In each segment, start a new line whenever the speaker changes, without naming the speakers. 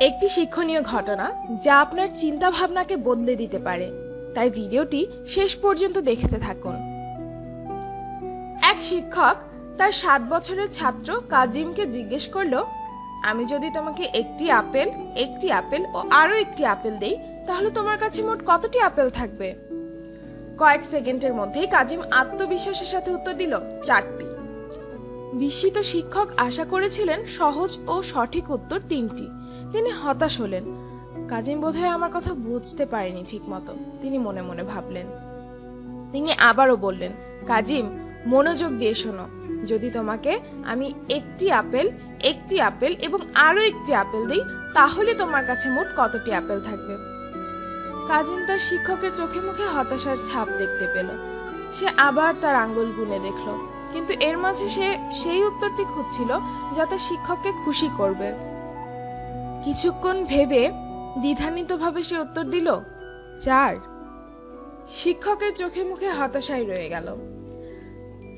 একটি শিক্ষণীয় ঘটনা যা আপনার চিন্তা ভাবনাকে বদলে দিতে পারে। তাই ভিডিওটি শেষ পর্যন্ত দেখতে থাকুন। এক শিক্ষক তার সাত বছরের ছাত্র কাজিমকে জিজ্ঞেস করল, আমি যদি তোমাকে একটি আপেল একটি আপেল ও আরও একটি আপেল দেই, তাহলে তোমার কাছে মোট কতটি আপেল থাকবে? কয়েক সেকেন্ডের মধ্যেই কাজিম আত্মবিশ্বাসের সাথে উত্তর দিল, চারটি। বিস্মিত শিক্ষক আশা করেছিলেন সহজ ও সঠিক উত্তর তিনটি। তিনি হতাশ হলেন। কাজিম বোধহয় আমার কথা বুঝতে পারেনি ঠিক মতো তিনি মনে মনে ভাবলেন। তিনি আবারও বললেন, কাজিম, মনোযোগ দিয়ে শোনো। যদি তোমাকে আমি একটি আপেল একটি আপেল এবং আরও একটি আপেল দিই, তাহলে তোমার কাছে মোট কতটি আপেল থাকবে? কাজিম তার শিক্ষকের চোখে মুখে হতাশার ছাপ দেখতে পেল। সে আবার তার আঙ্গুল গুনে দেখল। কিন্তু এর মাঝে সে সেই উত্তরটি খুঁজছিল যা তার শিক্ষককে খুশি করবে। কিছুক্ষণ ভেবে দ্বিধান্বিতভাবে সে উত্তর দিল, চার। শিক্ষকের চোখে মুখে হতাশাই রয়ে গেল।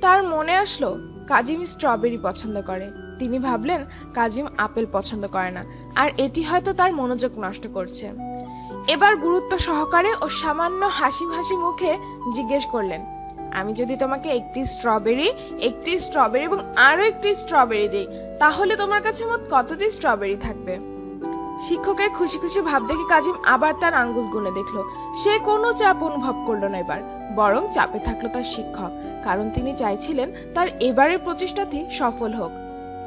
তার মনে আসলো, কাজিম স্ট্রবেরি পছন্দ করে। তিনি ভাবলেন, কাজিম আপেল পছন্দ করে না। আর এটি হয়তো তার মনোযোগ নষ্ট করছে। এবার গুরুত্ব সহকারে ও সামান্য হাসি হাসি মুখে জিজ্ঞেস করলেন, আমি যদি তোমাকে একটি স্ট্রবেরি একটি স্ট্রবেরি এবং আরও একটি স্ট্রবেরি দিই, তাহলে তোমার কাছে মোট কতটি স্ট্রবেরি থাকবে? শিক্ষকের খুশি খুশি ভাব দেখে কাজিম আবার তার আঙ্গুল গুনে দেখল। সে কোনো চাপ অনুভব করল না এবার, বরং চাপে থাকল তার শিক্ষক, কারণ তিনি চাইছিলেন তার এবারের প্রচেষ্টাটি সফল হোক।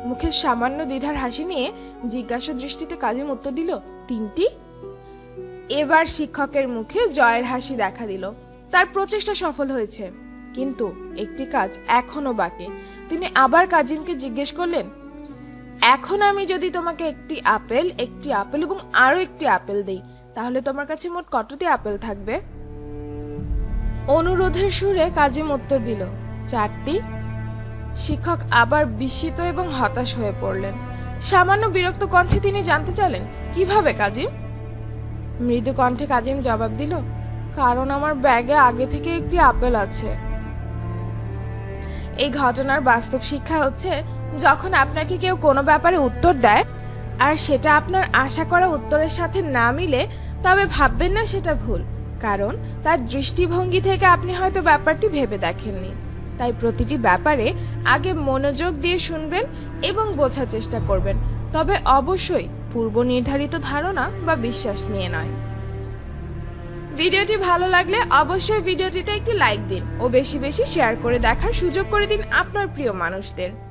মুখে সামান্য দ্বিধার হাসি নিয়ে জিজ্ঞাসা দৃষ্টিতে কাজিম উত্তর দিল, তিনটি? এবার শিক্ষকের মুখে জয়ের হাসি দেখা দিল। তার প্রচেষ্টা সফল হয়েছে, কিন্তু একটি কাজ এখনও বাকি। তিনি আবার কাজিমকে জিজ্ঞেস করলেন এখন আমি যদি তোমাকে একটি আপেল একটি আপেল এবং আরও একটি আপেল দেই, তাহলে তোমার কাছে মোট কতটি আপেল থাকবে? অনুরোধের সুরে কাজিম উত্তর দিল, চারটি। শিক্ষক আবার বিস্মিত এবং হতাশ হয়ে পড়লেন। সামান্য বিরক্ত কণ্ঠে তিনি জানতে চাইলেন, কীভাবে কাজিম? মৃদু কণ্ঠে কাজিম জবাব দিল, কারণ আমার ব্যাগে আগে থেকে একটি আপেল আছে। এই ঘটনার বাস্তব শিক্ষা হচ্ছে যখন আপনাকে কেউ কোনো ব্যাপারে উত্তর দেয় আর সেটা আপনার আশা করা উত্তরের সাথে না মিলে, তবে ভাববেন না সেটা ভুল। কারণ তার দৃষ্টিভঙ্গি থেকে আপনি হয়তো ব্যাপারটি ভেবে দেখেননি। তাই প্রতিটি ব্যাপারে আগে মনোযোগ দিয়ে শুনবেন এবং বোঝার চেষ্টা করবেন। তবে অবশ্যই পূর্ব নির্ধারিত ধারণা বা বিশ্বাস নিয়ে নয়। ভিডিওটি ভালো লাগলে অবশ্যই ভিডিওটিতে একটি লাইক দিন ও বেশি বেশি শেয়ার করে দেখার সুযোগ করে দিন আপনার প্রিয় মানুষদের।